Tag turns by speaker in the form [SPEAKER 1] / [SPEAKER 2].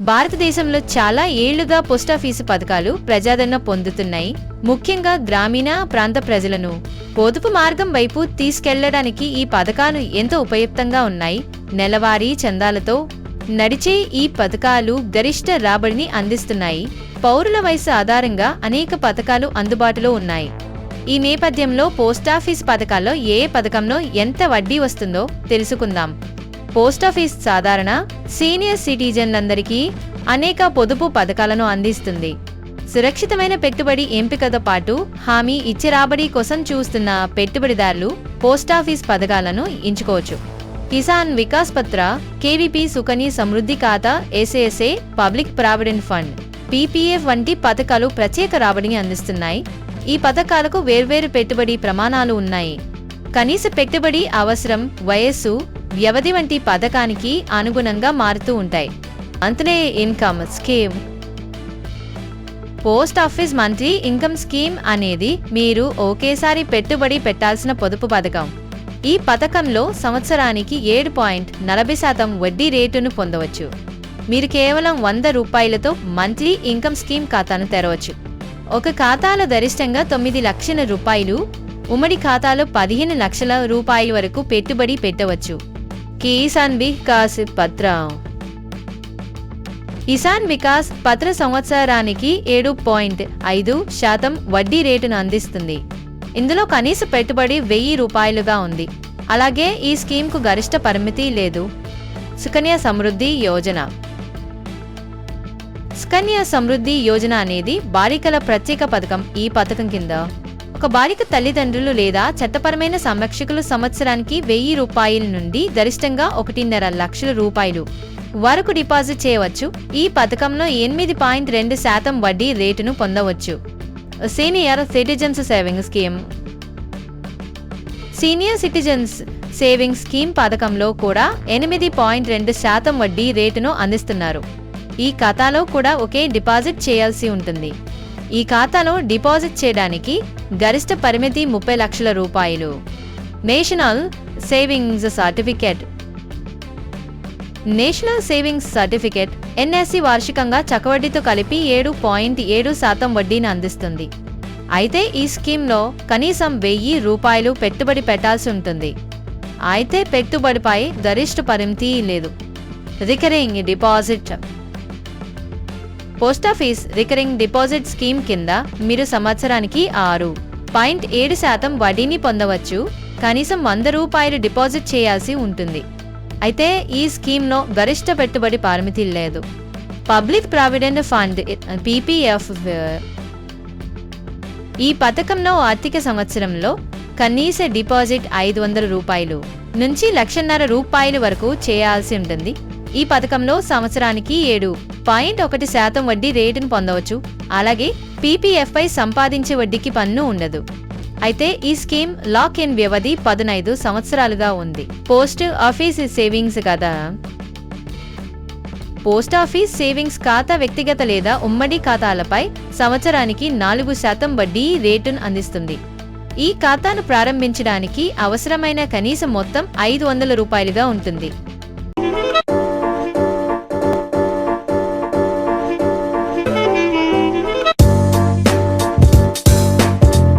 [SPEAKER 1] భారతదేశంలో చాలా ఏళ్ళుగా పోస్టాఫీసు పథకాలు ప్రజాదరణ పొందుతున్నాయి. ముఖ్యంగా గ్రామీణ ప్రాంత ప్రజలను. పొదుపు మార్గం వైపు తీసుకెళ్ళడానికి ఈ పథకాలు ఎంతో ఉపయుక్తంగా ఉన్నాయి. నెలవారీ చందాలతో నడిచే ఈ పథకాలు గరిష్ట రాబడిని అందిస్తున్నాయి. పౌరుల వయసు ఆధారంగా అనేక పథకాలు అందుబాటులో ఉన్నాయి. ఈ నేపథ్యంలో పోస్టాఫీస్ పథకాల్లో ఏ పథకంలో ఎంత వడ్డీ వస్తుందో తెలుసుకుందాం. పోస్టాఫీస్ సాధారణ సీనియర్ సిటిజన్లందరికీ అనేక పొదుపు పథకాలను అందిస్తుంది. సురక్షితమైన పెట్టుబడి ఎంపికతో పాటు హామీ ఇచ్చే రాబడి కోసం చూస్తున్న పెట్టుబడిదారులు పోస్టాఫీస్ పథకాలను ఎంచుకోవచ్చు. కిసాన్ వికాస్ పత్ర కేవీపీ సుకని సమృద్ధి ఖాతా ఎస్ఏఎస్ఏ పబ్లిక్ ప్రావిడెంట్ ఫండ్ పీపీఎఫ్ వంటి పథకాలు ప్రత్యేక రాబడిని అందిస్తున్నాయి. ఈ పథకాలకు వేర్వేరు పెట్టుబడి ప్రమాణాలు ఉన్నాయి. కనీస పెట్టుబడి అవసరం వయస్సు వ్యవధి వంటి పథకానికి అనుగుణంగా మారుతూ ఉంటాయి. అంతనే income scheme. Post office monthly income scheme అనేది మీరు ఒకేసారి పెట్టుబడి పెట్టాల్సిన పొదుపు పథకం. ఈ పథకంలో సంవత్సరానికి ఏడు పాయింట్ నలభై శాతం వడ్డీ రేటును పొందవచ్చు. మీరు కేవలం వంద రూపాయలతో మంత్లీ ఇన్కమ్ స్కీమ్ ఖాతాను తెరవచ్చు. ఒక ఖాతాలో గరిష్టంగా తొమ్మిది లక్షల రూపాయలు ఉమ్మడి ఖాతాలో పదిహేను లక్షల రూపాయల వరకు పెట్టుబడి పెట్టవచ్చు. కిసాన్ వికాస్ పత్రం. కిసాన్ వికాస్ పత్ర సంవత్సరానికి ఏడు పాయింట్ ఐదు శాతం వడ్డీ రేటును అందిస్తుంది. ఇందులో కనీస పెట్టుబడి వెయ్యి రూపాయలుగా ఉంది. అలాగే ఈ స్కీమ్కు గరిష్ట పరిమితి లేదు. సుకన్య సమృద్ధి యోజన. సుకన్య సమృద్ధి యోజన అనేది బాలికల ప్రత్యేక పథకం ఈ పథకం కింద ఒక బాలిక తల్లిదండ్రులు లేదా చట్టపరమైన సంరక్షకులు సంవత్సరానికి వెయ్యి రూపాయల నుండి గరిష్టంగా ఒకటిన్నర లక్షల రూపాయలు. వరకు డిపాజిట్ చేయవచ్చు. ఈ పథకంలో ఎనిమిది పాయింట్ రెండు శాతం వడ్డీ రేటును పొందవచ్చు. Senior citizens saving scheme. Senior citizens saving scheme పథకంలో కూడా ఎనిమిది పాయింట్ రెండు శాతం వడ్డీ రేటును అందిస్తున్నారు. ఈ ఖాతాలో కూడా ఒకే డిపాజిట్ చేయాల్సి ఉంటుంది. ఈ ఖాతాలో డిపాజిట్ చేయడానికి గరిష్ట పరిమితి ముప్పై లక్షల రూపాయలు. National savings certificate. National savings certificate NSC వార్షికంగా చకవడ్డీతో కలిపి ఏడు పాయింట్ ఏడు శాతం వడ్డీని అందిస్తుంది. అయితే ఈ స్కీమ్లో కనీసం వెయ్యి రూపాయలు పెట్టుబడి పెట్టాల్సి ఉంటుంది. అయితే పెట్టుబడిపై గరిష్ట పరిమితి లేదు. Recurring deposit. Post office recurring deposit scheme కింద మీరు సంవత్సరానికి ఆరు పాయింట్ ఏడు శాతం వడ్డీని పొందవచ్చు. కనీసం వంద రూపాయలు డిపాజిట్ చేయాల్సి ఉంటుంది. అయితే ఈ స్కీమ్లో గరిష్ట పెట్టుబడి పరిమితి లేదు. పబ్లిక్ ప్రావిడెంట్ ఫండ్ పీపీఎఫ్ ఈ పథకంలో ఆర్థిక సంవత్సరంలో కనీస డిపాజిట్ ఐదు వందల రూపాయలు నుంచి లక్షన్నర రూపాయల వరకు చేయాల్సి ఉంటుంది. ఈ పథకంలో సంవత్సరానికి ఏడు పాయింట్ ఒకటి శాతం వడ్డీ రేటును పొందవచ్చు. అలాగే పీపీఎఫ్ఐ సంపాదించే వడ్డీకి పన్ను ఉండదు. అయితే ఈ స్కీమ్ లాక్ ఇన్ వ్యవధి పదునైదు సంవత్సరాలుగా ఉంది. పోస్ట్ ఆఫీస్ సేవింగ్స్ కదా? పోస్ట్ ఆఫీస్ సేవింగ్స్ ఖాతా వ్యక్తిగత లేదా ఉమ్మడి ఖాతాలపై సంవత్సరానికి నాలుగు శాతం వడ్డీ రేటును అందిస్తుంది. ఈ ఖాతాను ప్రారంభించడానికి అవసరమైన కనీస మొత్తం ఐదు వందల రూపాయలుగా ఉంటుంది.